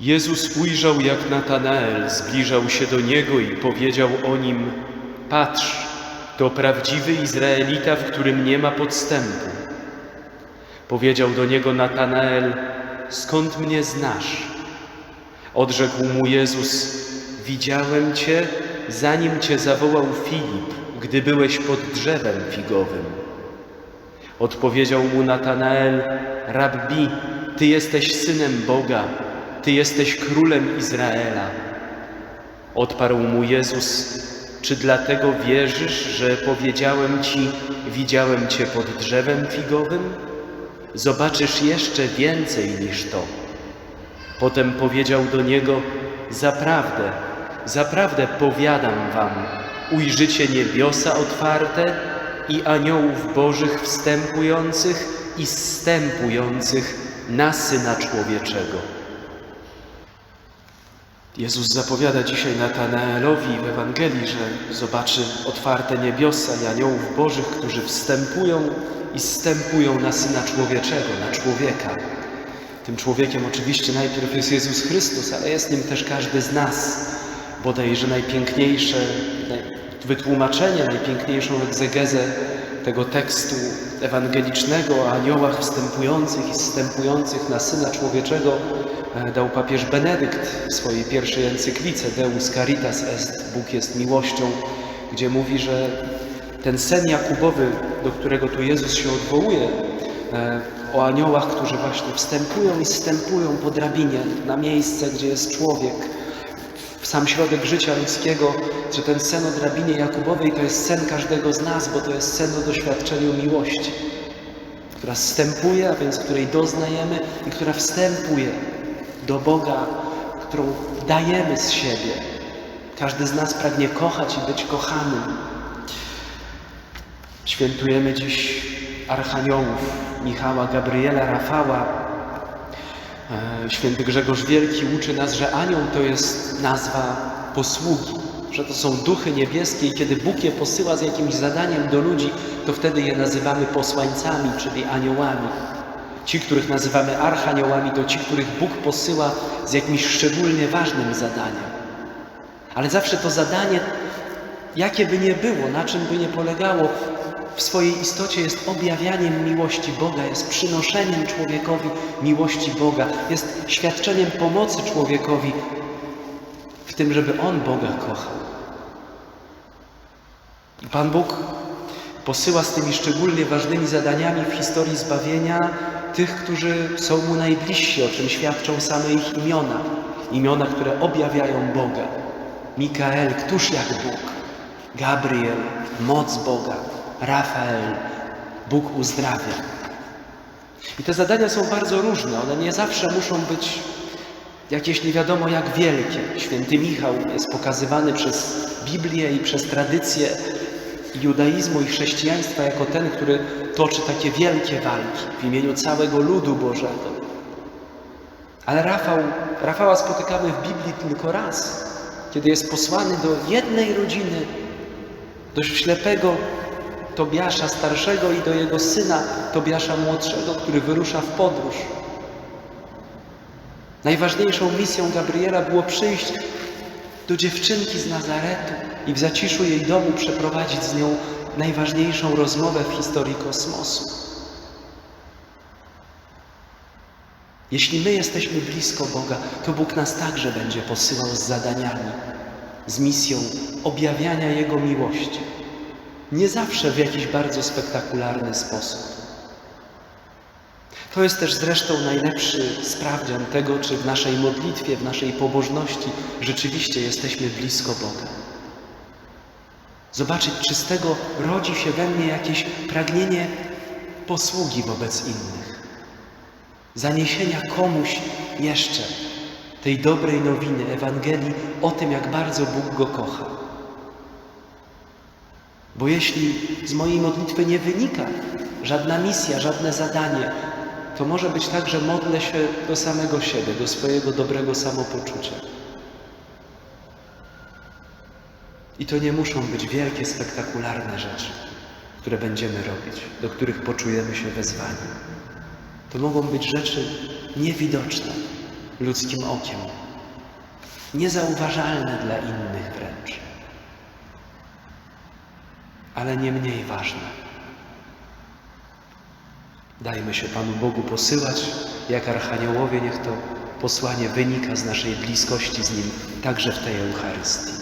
Jezus ujrzał, jak Natanael zbliżał się do niego i powiedział o nim: Patrz, to prawdziwy Izraelita, w którym nie ma podstępu. Powiedział do niego Natanael: Skąd mnie znasz? Odrzekł mu Jezus: Widziałem cię, zanim cię zawołał Filip, gdy byłeś pod drzewem figowym. Odpowiedział mu Natanael: Rabbi, ty jesteś synem Boga, ty jesteś królem Izraela. Odparł mu Jezus: Czy dlatego wierzysz, że powiedziałem ci: Widziałem cię pod drzewem figowym? Zobaczysz jeszcze więcej niż to. Potem powiedział do niego: Zaprawdę, zaprawdę powiadam wam, ujrzycie niebiosa otwarte i aniołów bożych wstępujących i zstępujących na Syna Człowieczego. Jezus zapowiada dzisiaj Natanaelowi w Ewangelii, że zobaczy otwarte niebiosa i aniołów bożych, którzy wstępują i zstępują na Syna Człowieczego, na człowieka. Tym człowiekiem oczywiście najpierw jest Jezus Chrystus, ale jest nim też każdy z nas. Bodajże najpiękniejsze naj- wytłumaczenie, najpiękniejszą egzegezę tego tekstu ewangelicznego o aniołach wstępujących i zstępujących na Syna Człowieczego e, dał papież Benedykt w swojej pierwszej encyklice Deus Caritas Est, Bóg jest miłością, gdzie mówi, że ten sen Jakubowy, do którego tu Jezus się odwołuje, e, o aniołach, którzy właśnie wstępują i zstępują po drabinie na miejsce, gdzie jest człowiek, sam środek życia ludzkiego, że ten sen o drabinie Jakubowej to jest sen każdego z nas, bo to jest sen o doświadczeniu miłości, która zstępuje, a więc której doznajemy i która wstępuje do Boga, którą dajemy z siebie. Każdy z nas pragnie kochać i być kochanym. Świętujemy dziś archaniołów Michała, Gabriela, Rafała. E, Święty Grzegorz Wielki uczy nas, że anioł to jest nazwa posługi, że to są duchy niebieskie i kiedy Bóg je posyła z jakimś zadaniem do ludzi, to wtedy je nazywamy posłańcami, czyli aniołami. Ci, których nazywamy archaniołami, to ci, których Bóg posyła z jakimś szczególnie ważnym zadaniem. Ale zawsze to zadanie, jakie by nie było, na czym by nie polegało, w swojej istocie jest objawianiem miłości Boga, jest przynoszeniem człowiekowi miłości Boga, jest świadczeniem pomocy człowiekowi w tym, żeby on Boga kochał. Pan Bóg posyła z tymi szczególnie ważnymi zadaniami w historii zbawienia tych, którzy są Mu najbliżsi, o czym świadczą same ich imiona. Imiona, które objawiają Boga. Mikael, któż jak Bóg? Gabriel, moc Boga. Rafael, Bóg uzdrawia. I te zadania są bardzo różne, one nie zawsze muszą być jakieś nie wiadomo jak wielkie. Święty Michał jest pokazywany przez Biblię i przez tradycję judaizmu i chrześcijaństwa jako ten, który toczy takie wielkie walki w imieniu całego ludu Bożego. Ale Rafał, Rafała spotykamy w Biblii tylko raz, kiedy jest posłany do jednej rodziny, do ślepego Tobiasza starszego i do jego syna Tobiasza młodszego, który wyrusza w podróż. Najważniejszą misją Gabriela było przyjść do dziewczynki z Nazaretu i w zaciszu jej domu przeprowadzić z nią najważniejszą rozmowę w historii kosmosu. Jeśli my jesteśmy blisko Boga, to Bóg nas także będzie posyłał z zadaniami, z misją objawiania Jego miłości. Nie zawsze w jakiś bardzo spektakularny sposób. To jest też zresztą najlepszy sprawdzian tego, czy w naszej modlitwie, w naszej pobożności rzeczywiście jesteśmy blisko Boga. Zobaczyć, czy z tego rodzi się we mnie jakieś pragnienie posługi wobec innych, zaniesienia komuś jeszcze tej dobrej nowiny Ewangelii o tym, jak bardzo Bóg go kocha. Bo jeśli z mojej modlitwy nie wynika żadna misja, żadne zadanie, to może być tak, że modlę się do samego siebie, do swojego dobrego samopoczucia. I to nie muszą być wielkie, spektakularne rzeczy, które będziemy robić, do których poczujemy się wezwani. To mogą być rzeczy niewidoczne, ludzkim okiem, niezauważalne dla innych wręcz, ale nie mniej ważne. Dajmy się Panu Bogu posyłać, jak archaniołowie, niech to posłanie wynika z naszej bliskości z Nim, także w tej Eucharystii.